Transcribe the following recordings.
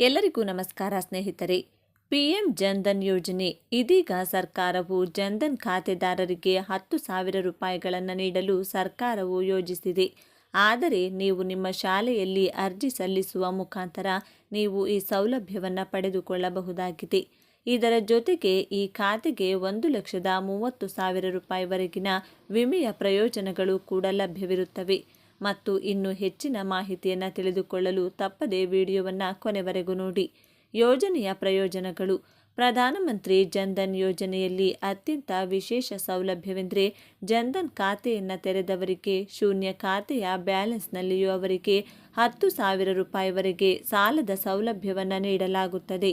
ಎಲ್ಲರಿಗೂ ನಮಸ್ಕಾರ ಸ್ನೇಹಿತರೆ. ಪಿಎಂ ಜನ್ಧನ್ ಯೋಜನೆ ಇದೀಗ ಸರ್ಕಾರವು ಜನ್ಧನ್ ಖಾತೆದಾರರಿಗೆ ಹತ್ತು ಸಾವಿರ ರೂಪಾಯಿಗಳನ್ನು ನೀಡಲು ಸರ್ಕಾರವು ಯೋಜಿಸಿದೆ. ಆದರೆ ನೀವು ನಿಮ್ಮ ಶಾಲೆಯಲ್ಲಿ ಅರ್ಜಿ ಸಲ್ಲಿಸುವ ಮುಖಾಂತರ ನೀವು ಈ ಸೌಲಭ್ಯವನ್ನು ಪಡೆದುಕೊಳ್ಳಬಹುದಾಗಿದೆ. ಇದರ ಜೊತೆಗೆ ಈ ಖಾತೆಗೆ ಒಂದು ಲಕ್ಷದ ಮೂವತ್ತು ಸಾವಿರ ರೂಪಾಯಿವರೆಗಿನ ವಿಮೆಯ ಪ್ರಯೋಜನಗಳು ಕೂಡ ಲಭ್ಯವಿರುತ್ತವೆ. ಮತ್ತು ಇನ್ನು ಹೆಚ್ಚಿನ ಮಾಹಿತಿಯನ್ನು ತಿಳಿದುಕೊಳ್ಳಲು ತಪ್ಪದೇ ವಿಡಿಯೋವನ್ನು ಕೊನೆವರೆಗೂ ನೋಡಿ. ಯೋಜನೆಯ ಪ್ರಯೋಜನಗಳು. ಪ್ರಧಾನಮಂತ್ರಿ ಜನ್ಧನ್ ಯೋಜನೆಯಲ್ಲಿ ಅತ್ಯಂತ ವಿಶೇಷ ಸೌಲಭ್ಯವೆಂದರೆ ಜನ್ಧನ್ ಖಾತೆಯನ್ನು ತೆರೆದವರಿಗೆ, ಶೂನ್ಯ ಖಾತೆಯ ಬ್ಯಾಲೆನ್ಸ್ನಲ್ಲಿಯೂ ಅವರಿಗೆ ಹತ್ತು ಸಾವಿರ ರೂಪಾಯಿವರೆಗೆ ಸಾಲದ ಸೌಲಭ್ಯವನ್ನು ನೀಡಲಾಗುತ್ತದೆ.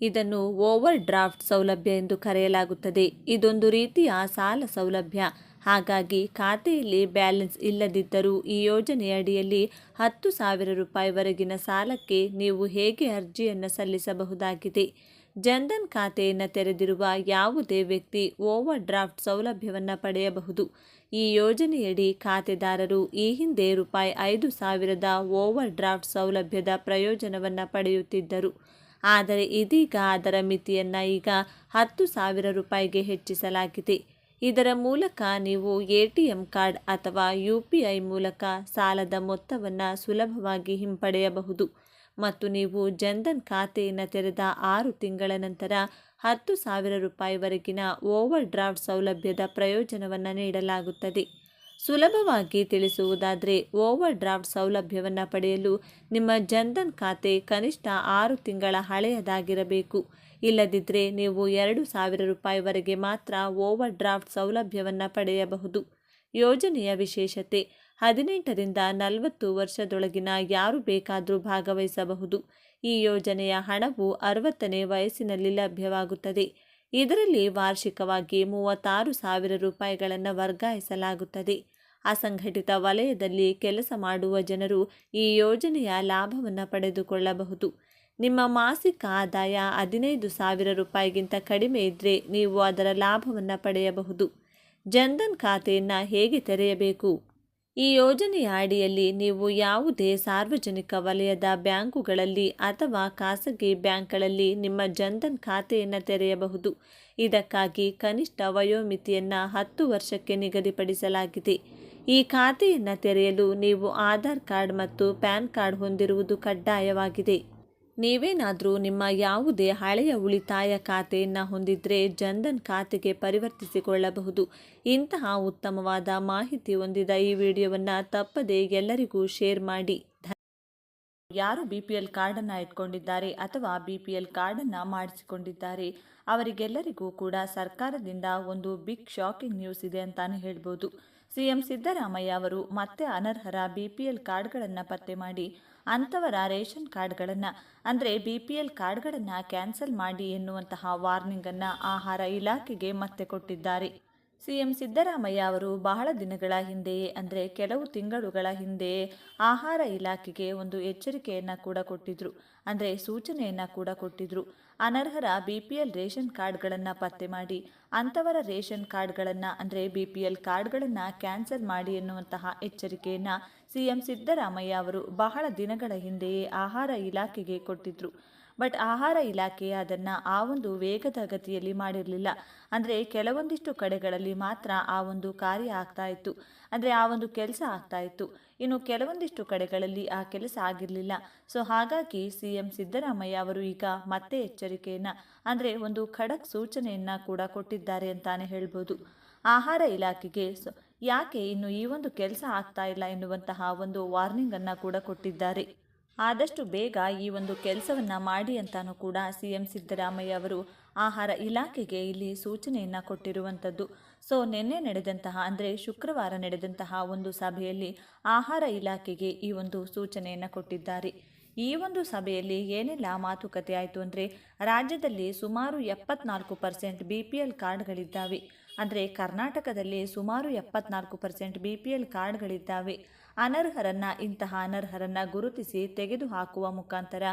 ಇದನ್ನು ಓವರ್ ಡ್ರಾಫ್ಟ್ ಸೌಲಭ್ಯ ಎಂದು ಕರೆಯಲಾಗುತ್ತದೆ. ಇದೊಂದು ರೀತಿಯ ಸಾಲ ಸೌಲಭ್ಯ. ಹಾಗಾಗಿ ಖಾತೆಯಲ್ಲಿ ಬ್ಯಾಲೆನ್ಸ್ ಇಲ್ಲದಿದ್ದರೂ ಈ ಯೋಜನೆಯಡಿಯಲ್ಲಿ ಹತ್ತು ಸಾವಿರ ರೂಪಾಯಿವರೆಗಿನ ಸಾಲಕ್ಕೆ ನೀವು ಹೇಗೆ ಅರ್ಜಿಯನ್ನು ಸಲ್ಲಿಸಬಹುದಾಗಿದೆ? ಜನ್ಧನ್ ಖಾತೆಯನ್ನು ತೆರೆದಿರುವ ಯಾವುದೇ ವ್ಯಕ್ತಿ ಓವರ್ ಡ್ರಾಫ್ಟ್ ಸೌಲಭ್ಯವನ್ನು ಪಡೆಯಬಹುದು. ಈ ಯೋಜನೆಯಡಿ ಖಾತೆದಾರರು ಈ ಹಿಂದೆ ರೂಪಾಯಿ ಐದು ಸಾವಿರದ ಓವರ್ ಡ್ರಾಫ್ಟ್ ಸೌಲಭ್ಯದ ಪ್ರಯೋಜನವನ್ನು ಪಡೆಯುತ್ತಿದ್ದರು. ಆದರೆ ಇದೀಗ ಅದರ ಮಿತಿಯನ್ನು ಈಗ ಹತ್ತು ಸಾವಿರ ರೂಪಾಯಿಗೆ ಹೆಚ್ಚಿಸಲಾಗಿದೆ. ಇದರ ಮೂಲಕ ನೀವು ಎ ಟಿ ಎಂ ಕಾರ್ಡ್ ಅಥವಾ ಯು ಪಿ ಐ ಮೂಲಕ ಸಾಲದ ಮೊತ್ತವನ್ನು ಸುಲಭವಾಗಿ ಹಿಂಪಡೆಯಬಹುದು ಮತ್ತು ನೀವು ಜನ್ಧನ್ ಖಾತೆಯನ್ನು ತೆರೆದ ಆರು ತಿಂಗಳ ನಂತರ ಹತ್ತು ಸಾವಿರ ರೂಪಾಯಿವರೆಗಿನ ಓವರ್ ಡ್ರಾಫ್ಟ್ ಸೌಲಭ್ಯದ ಪ್ರಯೋಜನವನ್ನು ನೀಡಲಾಗುತ್ತದೆ. ಸುಲಭವಾಗಿ ತಿಳಿಸುವುದಾದರೆ ಓವರ್ ಡ್ರಾಫ್ಟ್ ಸೌಲಭ್ಯವನ್ನು ಪಡೆಯಲು ನಿಮ್ಮ ಜನ್ಧನ್ ಖಾತೆ ಕನಿಷ್ಠ ಆರು ತಿಂಗಳ ಹಳೆಯದಾಗಿರಬೇಕು. ಇಲ್ಲದಿದ್ದರೆ ನೀವು ಎರಡು ಸಾವಿರ ರೂಪಾಯಿವರೆಗೆ ಮಾತ್ರ ಓವರ್ ಡ್ರಾಫ್ಟ್ ಸೌಲಭ್ಯವನ್ನು ಪಡೆಯಬಹುದು. ಯೋಜನೆಯ ವಿಶೇಷತೆ, ಹದಿನೆಂಟರಿಂದ ನಲವತ್ತು ವರ್ಷದೊಳಗಿನ ಯಾರು ಬೇಕಾದರೂ ಭಾಗವಹಿಸಬಹುದು. ಈ ಯೋಜನೆಯ ಹಣವು ಅರವತ್ತನೇ ವಯಸ್ಸಿನಲ್ಲಿ ಲಭ್ಯವಾಗುತ್ತದೆ. ಇದರಲ್ಲಿ ವಾರ್ಷಿಕವಾಗಿ ಮೂವತ್ತಾರು ಸಾವಿರ ರೂಪಾಯಿಗಳನ್ನು ವರ್ಗಾಯಿಸಲಾಗುತ್ತದೆ. ಅಸಂಘಟಿತ ವಲಯದಲ್ಲಿ ಕೆಲಸ ಮಾಡುವ ಜನರು ಈ ಯೋಜನೆಯ ಲಾಭವನ್ನು ಪಡೆದುಕೊಳ್ಳಬಹುದು. ನಿಮ್ಮ ಮಾಸಿಕ ಆದಾಯ ಹದಿನೈದು ಸಾವಿರ ರೂಪಾಯಿಗಿಂತ ಕಡಿಮೆ ಇದ್ದರೆ ನೀವು ಅದರ ಲಾಭವನ್ನು ಪಡೆಯಬಹುದು. ಜನ್ಧನ್ ಖಾತೆಯನ್ನು ಹೇಗೆ ತೆರೆಯಬೇಕು? ಈ ಯೋಜನೆಯ ಅಡಿಯಲ್ಲಿ ನೀವು ಯಾವುದೇ ಸಾರ್ವಜನಿಕ ವಲಯದ ಬ್ಯಾಂಕುಗಳಲ್ಲಿ ಅಥವಾ ಖಾಸಗಿ ಬ್ಯಾಂಕ್ಗಳಲ್ಲಿ ನಿಮ್ಮ ಜನ್ಧನ್ ಖಾತೆಯನ್ನು ತೆರೆಯಬಹುದು. ಇದಕ್ಕಾಗಿ ಕನಿಷ್ಠ ವಯೋಮಿತಿಯನ್ನು ಹತ್ತು ವರ್ಷಕ್ಕೆ ನಿಗದಿಪಡಿಸಲಾಗಿದೆ. ಈ ಖಾತೆಯನ್ನು ತೆರೆಯಲು ನೀವು ಆಧಾರ್ ಕಾರ್ಡ್ ಮತ್ತು ಪ್ಯಾನ್ ಕಾರ್ಡ್ ಹೊಂದಿರುವುದು ಕಡ್ಡಾಯವಾಗಿದೆ. ನೀವೇನಾದರೂ ನಿಮ್ಮ ಯಾವುದೇ ಹಳೆಯ ಉಳಿತಾಯ ಖಾತೆಯನ್ನು ಹೊಂದಿದ್ರೆ ಜನ್ಧನ್ ಖಾತೆಗೆ ಪರಿವರ್ತಿಸಿಕೊಳ್ಳಬಹುದು. ಇಂತಹ ಉತ್ತಮವಾದ ಮಾಹಿತಿ ಹೊಂದಿದ ಈ ವಿಡಿಯೋವನ್ನು ತಪ್ಪದೇ ಎಲ್ಲರಿಗೂ ಶೇರ್ ಮಾಡಿ. ಯಾರು ಬಿ ಪಿ ಎಲ್ ಕಾರ್ಡನ್ನು ಇಟ್ಕೊಂಡಿದ್ದಾರೆ ಅಥವಾ ಬಿ ಪಿ ಎಲ್ ಕಾರ್ಡನ್ನು ಮಾಡಿಸಿಕೊಂಡಿದ್ದಾರೆ ಅವರಿಗೆಲ್ಲರಿಗೂ ಕೂಡ ಸರ್ಕಾರದಿಂದ ಒಂದು ಬಿಗ್ ಶಾಕಿಂಗ್ ನ್ಯೂಸ್ ಇದೆ ಅಂತಾನೆ ಹೇಳ್ಬೋದು. ಸಿಎಂ ಸಿದ್ದರಾಮಯ್ಯ ಅವರು ಮತ್ತೆ ಅನರ್ಹರ ಬಿಪಿಎಲ್ ಕಾರ್ಡ್ಗಳನ್ನು ಪತ್ತೆ ಮಾಡಿ, ಅಂಥವರ ರೇಷನ್ ಕಾರ್ಡ್ಗಳನ್ನು, ಅಂದರೆ ಬಿಪಿಎಲ್ ಕಾರ್ಡ್ಗಳನ್ನು ಕ್ಯಾನ್ಸಲ್ ಮಾಡಿ ಎನ್ನುವಂತಹ ವಾರ್ನಿಂಗನ್ನು ಆಹಾರ ಇಲಾಖೆಗೆ ಮತ್ತೆ ಕೊಟ್ಟಿದ್ದಾರೆ. ಸಿಎಂ ಸಿದ್ದರಾಮಯ್ಯ ಅವರು ಬಹಳ ದಿನಗಳ ಹಿಂದೆಯೇ, ಅಂದರೆ ಕೆಲವು ತಿಂಗಳುಗಳ ಹಿಂದೆಯೇ ಆಹಾರ ಇಲಾಖೆಗೆ ಒಂದು ಎಚ್ಚರಿಕೆಯನ್ನು ಕೂಡ ಕೊಟ್ಟಿದ್ರು, ಅಂದರೆ ಸೂಚನೆಯನ್ನು ಕೂಡ ಕೊಟ್ಟಿದ್ರು. ಅನರ್ಹರ ಬಿ ಪಿ ಎಲ್ ರೇಷನ್ ಕಾರ್ಡ್ಗಳನ್ನು ಪತ್ತೆ ಮಾಡಿ, ಅಂಥವರ ರೇಷನ್ ಕಾರ್ಡ್ಗಳನ್ನು ಅಂದರೆ ಬಿ ಪಿ ಎಲ್ ಕಾರ್ಡ್ಗಳನ್ನು ಕ್ಯಾನ್ಸಲ್ ಮಾಡಿ ಎನ್ನುವಂತಹ ಎಚ್ಚರಿಕೆಯನ್ನು ಸಿಎಂ ಸಿದ್ದರಾಮಯ್ಯ ಅವರು ಬಹಳ ದಿನಗಳ ಹಿಂದೆಯೇ ಆಹಾರ ಇಲಾಖೆಗೆ ಕೊಟ್ಟಿದ್ರು. ಬಟ್ ಆಹಾರ ಇಲಾಖೆ ಅದನ್ನು ಆ ಒಂದು ವೇಗದ ಗತಿಯಲ್ಲಿ ಮಾಡಿರಲಿಲ್ಲ. ಅಂದರೆ ಕೆಲವೊಂದಿಷ್ಟು ಕಡೆಗಳಲ್ಲಿ ಮಾತ್ರ ಆ ಒಂದು ಕಾರ್ಯ ಆಗ್ತಾ ಇತ್ತು. ಅಂದರೆ ಆ ಒಂದು ಕೆಲಸ ಆಗ್ತಾ ಇತ್ತು. ಇನ್ನು ಕೆಲವೊಂದಿಷ್ಟು ಕಡೆಗಳಲ್ಲಿ ಆ ಕೆಲಸ ಆಗಿರಲಿಲ್ಲ. ಸೊ ಹಾಗಾಗಿ ಸಿ ಎಂ ಸಿದ್ದರಾಮಯ್ಯ ಅವರು ಈಗ ಮತ್ತೆ ಎಚ್ಚರಿಕೆಯನ್ನು, ಅಂದರೆ ಒಂದು ಖಡಕ್ ಸೂಚನೆಯನ್ನು ಕೂಡ ಕೊಟ್ಟಿದ್ದಾರೆ ಅಂತಾನೆ ಹೇಳ್ಬೋದು. ಆಹಾರ ಇಲಾಖೆಗೆ ಯಾಕೆ ಇನ್ನು ಈ ಒಂದು ಕೆಲಸ ಆಗ್ತಾ ಇಲ್ಲ ಎನ್ನುವಂತಹ ಒಂದು ವಾರ್ನಿಂಗನ್ನು ಕೂಡ ಕೊಟ್ಟಿದ್ದಾರೆ. ಆದಷ್ಟು ಬೇಗ ಈ ಒಂದು ಕೆಲಸವನ್ನು ಮಾಡಿ ಅಂತಾನೂ ಕೂಡ ಸಿ ಎಂ ಸಿದ್ದರಾಮಯ್ಯ ಅವರು ಆಹಾರ ಇಲಾಖೆಗೆ ಇಲ್ಲಿ ಸೂಚನೆಯನ್ನು ಕೊಟ್ಟಿರುವಂಥದ್ದು. ಸೊ, ನಿನ್ನೆ ನಡೆದಂತಹ, ಅಂದರೆ ಶುಕ್ರವಾರ ನಡೆದಂತಹ ಒಂದು ಸಭೆಯಲ್ಲಿ ಆಹಾರ ಇಲಾಖೆಗೆ ಈ ಒಂದು ಸೂಚನೆಯನ್ನು ಕೊಟ್ಟಿದ್ದಾರೆ. ಈ ಒಂದು ಸಭೆಯಲ್ಲಿ ಏನೆಲ್ಲ ಮಾತುಕತೆ ಆಯಿತು ಅಂದರೆ, ರಾಜ್ಯದಲ್ಲಿ ಸುಮಾರು ಎಪ್ಪತ್ನಾಲ್ಕು ಪರ್ಸೆಂಟ್ ಬಿ ಪಿ ಎಲ್ ಕಾರ್ಡ್ಗಳಿದ್ದಾವೆ. ಅಂದರೆ ಕರ್ನಾಟಕದಲ್ಲಿ ಸುಮಾರು ಎಪ್ಪತ್ನಾಲ್ಕು ಪರ್ಸೆಂಟ್ ಬಿ ಪಿ ಎಲ್ ಕಾರ್ಡ್ಗಳಿದ್ದಾವೆ. ಅನರ್ಹರನ್ನ ಇಂತಹ ಅನರ್ಹರನ್ನ ಗುರುತಿಸಿ ತೆಗೆದುಹಾಕುವ ಮುಖಾಂತರ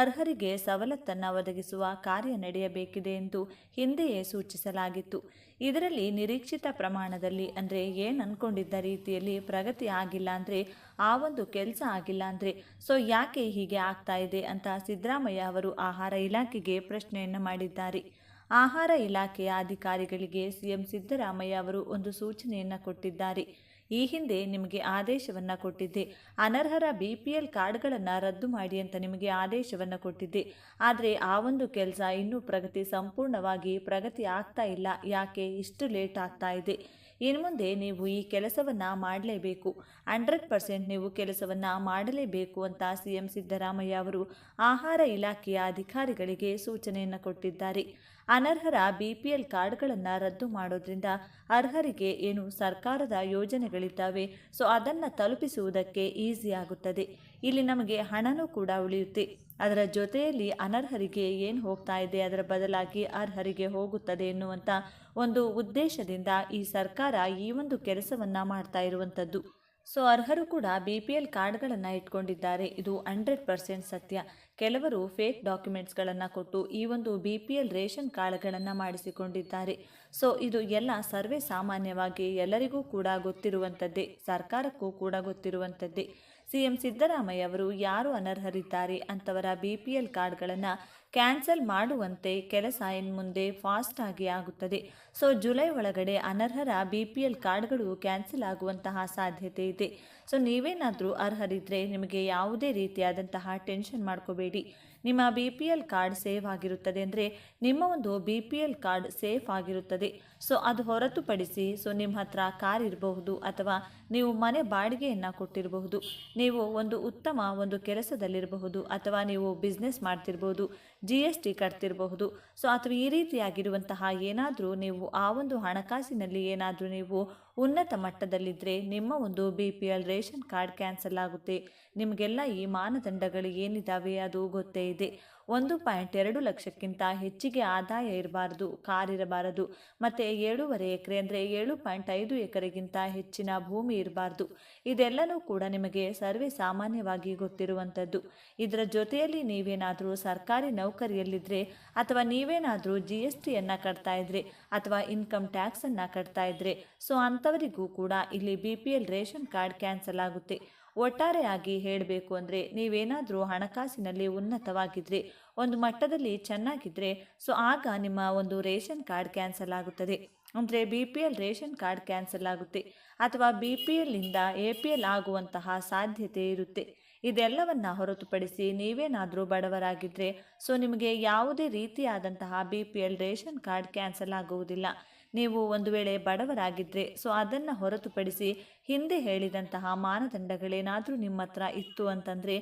ಅರ್ಹರಿಗೆ ಸವಲತ್ತನ್ನು ಒದಗಿಸುವ ಕಾರ್ಯ ನಡೆಯಬೇಕಿದೆ ಎಂದು ಹಿಂದೆಯೇ ಸೂಚಿಸಲಾಗಿತ್ತು. ಇದರಲ್ಲಿ ನಿರೀಕ್ಷಿತ ಪ್ರಮಾಣದಲ್ಲಿ ಅಂದರೆ ಏನು ಅಂದ್ಕೊಂಡಿದ್ದ ರೀತಿಯಲ್ಲಿ ಪ್ರಗತಿ ಆಗಿಲ್ಲ ಅಂದರೆ ಆ ಒಂದು ಕೆಲಸ ಆಗಿಲ್ಲ ಅಂದರೆ ಸೊ ಯಾಕೆ ಹೀಗೆ ಆಗ್ತಾ ಇದೆ ಅಂತ ಸಿದ್ದರಾಮಯ್ಯ ಅವರು ಆಹಾರ ಇಲಾಖೆಗೆ ಪ್ರಶ್ನೆಯನ್ನು ಮಾಡಿದ್ದಾರೆ. ಆಹಾರ ಇಲಾಖೆಯ ಅಧಿಕಾರಿಗಳಿಗೆ ಸಿಎಂ ಸಿದ್ದರಾಮಯ್ಯ ಅವರು ಒಂದು ಸೂಚನೆಯನ್ನು ಕೊಟ್ಟಿದ್ದಾರೆ. ಈ ಹಿಂದೆ ನಿಮಗೆ ಆದೇಶವನ್ನು ಕೊಟ್ಟಿದ್ದೆ. ಅನರ್ಹರ ಬಿ ಪಿ ಎಲ್ ಕಾರ್ಡ್ಗಳನ್ನು ರದ್ದು ಮಾಡಿ ಅಂತ ನಿಮಗೆ ಆದೇಶವನ್ನು ಕೊಟ್ಟಿದ್ದೆ. ಆದರೆ ಆ ಒಂದು ಕೆಲಸ ಇನ್ನೂ ಪ್ರಗತಿ ಸಂಪೂರ್ಣವಾಗಿ ಪ್ರಗತಿ ಆಗ್ತಾ ಇಲ್ಲ. ಯಾಕೆ? ಇಷ್ಟು ಲೇಟ್ ಆಗ್ತಾ ಇದೆ. ಇನ್ನು ಮುಂದೆ ನೀವು ಈ ಕೆಲಸವನ್ನು ಮಾಡಲೇಬೇಕು. ಹಂಡ್ರೆಡ್ ಪರ್ಸೆಂಟ್ ನೀವು ಕೆಲಸವನ್ನು ಮಾಡಲೇಬೇಕು ಅಂತ ಸಿ ಎಂ ಸಿದ್ದರಾಮಯ್ಯ ಅವರು ಆಹಾರ ಇಲಾಖೆಯ ಅಧಿಕಾರಿಗಳಿಗೆ ಸೂಚನೆಯನ್ನು ಕೊಟ್ಟಿದ್ದಾರೆ. ಅನರ್ಹರ ಬಿ ಪಿ ಎಲ್ ಕಾರ್ಡ್ಗಳನ್ನು ರದ್ದು ಮಾಡೋದ್ರಿಂದ ಅರ್ಹರಿಗೆ ಏನು ಸರ್ಕಾರದ ಯೋಜನೆಗಳಿದ್ದಾವೆ, ಸೊ ಅದನ್ನು ತಲುಪಿಸುವುದಕ್ಕೆ ಈಸಿ ಆಗುತ್ತದೆ. ಇಲ್ಲಿ ನಮಗೆ ಹಣನೂ ಕೂಡ ಉಳಿಯುತ್ತೆ. ಅದರ ಜೊತೆಯಲ್ಲಿ ಅನರ್ಹರಿಗೆ ಏನು ಹೋಗ್ತಾ ಇದೆ, ಅದರ ಬದಲಾಗಿ ಅರ್ಹರಿಗೆ ಹೋಗುತ್ತದೆ ಎನ್ನುವಂಥ ಒಂದು ಉದ್ದೇಶದಿಂದ ಈ ಸರ್ಕಾರ ಈ ಒಂದು ಕೆಲಸವನ್ನು ಮಾಡ್ತಾ ಇರುವಂಥದ್ದು. ಸೊ, ಅರ್ಹರು ಕೂಡ ಬಿ ಪಿ ಎಲ್ ಕಾರ್ಡ್ಗಳನ್ನು ಇಟ್ಕೊಂಡಿದ್ದಾರೆ. ಇದು ಹಂಡ್ರೆಡ್ ಪರ್ಸೆಂಟ್ ಸತ್ಯ. ಕೆಲವರು ಫೇಕ್ ಡಾಕ್ಯುಮೆಂಟ್ಸ್ಗಳನ್ನು ಕೊಟ್ಟು ಈ ಒಂದು ಬಿ ಪಿ ಎಲ್ ರೇಷನ್ ಕಾರ್ಡ್ಗಳನ್ನು ಮಾಡಿಸಿಕೊಂಡಿದ್ದಾರೆ. ಸೊ, ಇದು ಎಲ್ಲ ಸರ್ವೇ ಸಾಮಾನ್ಯವಾಗಿ ಎಲ್ಲರಿಗೂ ಕೂಡ ಗೊತ್ತಿರುವಂಥದ್ದೇ, ಸರ್ಕಾರಕ್ಕೂ ಕೂಡ ಗೊತ್ತಿರುವಂಥದ್ದೇ. ಸಿ ಎಂ ಸಿದ್ದರಾಮಯ್ಯ ಅವರು ಯಾರು ಅನರ್ಹರಿದ್ದಾರೆ ಅಂತವರ ಬಿಪಿಎಲ್ ಕಾರ್ಡ್ಗಳನ್ನು ಕ್ಯಾನ್ಸಲ್ ಮಾಡುವಂತೆ ಕೆಲಸ ಇನ್ಮುಂದೆ ಫಾಸ್ಟ್ ಆಗಿ ಆಗುತ್ತದೆ. ಸೊ ಜುಲೈ ಒಳಗಡೆ ಅನರ್ಹರ ಬಿಪಿಎಲ್ ಕಾರ್ಡ್ಗಳು ಕ್ಯಾನ್ಸಲ್ ಆಗುವಂತಹ ಸಾಧ್ಯತೆ ಇದೆ. ಸೊ ನೀವೇನಾದರೂ ಅರ್ಹರಿದ್ದರೆ ನಿಮಗೆ ಯಾವುದೇ ರೀತಿಯಾದಂತಹ ಟೆನ್ಷನ್ ಮಾಡ್ಕೋಬೇಡಿ. ನಿಮ್ಮ B P L card save ಆಗಿರುತ್ತದೆ ಅಂದರೆ ನಿಮ್ಮ ಒಂದು B P L card safe ಆಗಿರುತ್ತದೆ. ಸೊ ಅದು ಹೊರತುಪಡಿಸಿ ಸೊ ನಿಮ್ಮ ಹತ್ರ ಕಾರ್ ಇರಬಹುದು ಅಥವಾ ನೀವು ಮನೆ ಬಾಡಿಗೆಯನ್ನು ಕೊಟ್ಟಿರಬಹುದು. ನೀವು ಒಂದು ಉತ್ತಮ ಒಂದು ಕೆಲಸದಲ್ಲಿರಬಹುದು ಅಥವಾ ನೀವು ಬಿಸ್ನೆಸ್ ಮಾಡ್ತಿರ್ಬೋದು ಜಿ ಎಸ್ ಟಿ ಕಟ್ತಿರಬಹುದು. ಸೊ ಅಥವಾ ಈ ರೀತಿಯಾಗಿರುವಂತಹ ಏನಾದರೂ ನೀವು ಆ ಒಂದು ಹಣಕಾಸಿನಲ್ಲಿ ಏನಾದರೂ ನೀವು ಉನ್ನತ ಮಟ್ಟದಲ್ಲಿದ್ದರೆ ನಿಮ್ಮ ಒಂದು B P L ration card cancel ಆಗುತ್ತೆ. ನಿಮಗೆಲ್ಲ ಈ ಮಾನದಂಡಗಳು ಏನಿದ್ದಾವೆ ಅದು ಗೊತ್ತೇ ಇದೆ. ಒಂದು ಪಾಯಿಂಟ್ ಎರಡು ಲಕ್ಷಕ್ಕಿಂತ ಹೆಚ್ಚಿಗೆ ಆದಾಯ ಇರಬಾರದು, ಕಾರ್ ಇರಬಾರದು, ಮತ್ತು ಏಳೂವರೆ ಎಕರೆ ಅಂದರೆ ಏಳು ಪಾಯಿಂಟ್ ಐದು ಎಕರೆಗಿಂತ ಹೆಚ್ಚಿನ ಭೂಮಿ ಇರಬಾರ್ದು. ಇದೆಲ್ಲನೂ ಕೂಡ ನಿಮಗೆ ಸರ್ವೆ ಸಾಮಾನ್ಯವಾಗಿ ಗೊತ್ತಿರುವಂಥದ್ದು. ಇದರ ಜೊತೆಯಲ್ಲಿ ನೀವೇನಾದರೂ ಸರ್ಕಾರಿ ನೌಕರಿಯಲ್ಲಿದ್ದರೆ ಅಥವಾ ನೀವೇನಾದರೂ ಜಿ ಎಸ್ ಟಿಯನ್ನು ಕಟ್ತಾ ಇದ್ರೆ ಅಥವಾ ಇನ್ಕಮ್ ಟ್ಯಾಕ್ಸನ್ನು ಕಟ್ತಾ ಇದ್ರೆ, ಸೊ ಅಂಥವರಿಗೂ ಕೂಡ ಇಲ್ಲಿ B P L ration card cancel ಆಗುತ್ತೆ. ಒಟ್ಟಾರೆಯಾಗಿ ಹೇಳಬೇಕು ಅಂದರೆ ನೀವೇನಾದರೂ ಹಣಕಾಸಿನಲ್ಲಿ ಉನ್ನತವಾಗಿದ್ದರೆ ಒಂದು ಮಟ್ಟದಲ್ಲಿ ಚೆನ್ನಾಗಿದ್ದರೆ ಸೊ ಆಗ ನಿಮ್ಮ ಒಂದು ರೇಷನ್ ಕಾರ್ಡ್ ಕ್ಯಾನ್ಸಲ್ ಆಗುತ್ತದೆ. ಅಂದರೆ B P L ration card cancel ಆಗುತ್ತೆ. ಅಥವಾ ಬಿ ಪಿ ಎಲ್ಲಿಂದ ಎ ಪಿ ಎಲ್ ಆಗುವಂತಹ ಸಾಧ್ಯತೆ ಇರುತ್ತೆ. ಇದೆಲ್ಲವನ್ನ ಹೊರತುಪಡಿಸಿ ನೀವೇನಾದರೂ ಬಡವರಾಗಿದ್ದರೆ ಸೊ ನಿಮಗೆ ಯಾವುದೇ ರೀತಿಯಾದಂತಹ B P L ration card cancel ಆಗುವುದಿಲ್ಲ. ನೀವು ಒಂದು ವೇಳೆ ಬಡವರಾಗಿದ್ದರೆ ಸೊ ಅದನ್ನು ಹೊರತುಪಡಿಸಿ ಹಿಂದೆ ಹೇಳಿದಂತಹ ಮಾನದಂಡಗಳೇನಾದರೂ ನಿಮ್ಮ ಹತ್ರ ಇತ್ತು ಅಂತಂದರೆ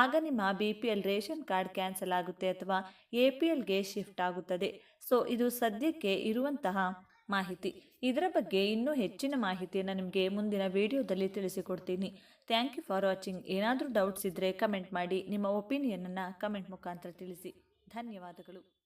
ಆಗ ನಿಮ್ಮ B P L ration card cancel ಆಗುತ್ತೆ ಅಥವಾ ಎ ಪಿ ಎಲ್ಗೆ ಶಿಫ್ಟ್ ಆಗುತ್ತದೆ. ಸೊ ಇದು ಸದ್ಯಕ್ಕೆ ಇರುವಂತಹ ಮಾಹಿತಿ. ಇದರ ಬಗ್ಗೆ ಇನ್ನೂ ಹೆಚ್ಚಿನ ಮಾಹಿತಿಯನ್ನು ನಿಮಗೆ ಮುಂದಿನ ವಿಡಿಯೋದಲ್ಲಿ ತಿಳಿಸಿಕೊಡ್ತೀನಿ. ಥ್ಯಾಂಕ್ ಯು ಫಾರ್ ವಾಚಿಂಗ್ ಏನಾದರೂ ಡೌಟ್ಸ್ ಇದ್ದರೆ ಕಮೆಂಟ್ ಮಾಡಿ. ನಿಮ್ಮ ಒಪಿನಿಯನನ್ನು ಕಮೆಂಟ್ ಮುಖಾಂತರ ತಿಳಿಸಿ. ಧನ್ಯವಾದಗಳು.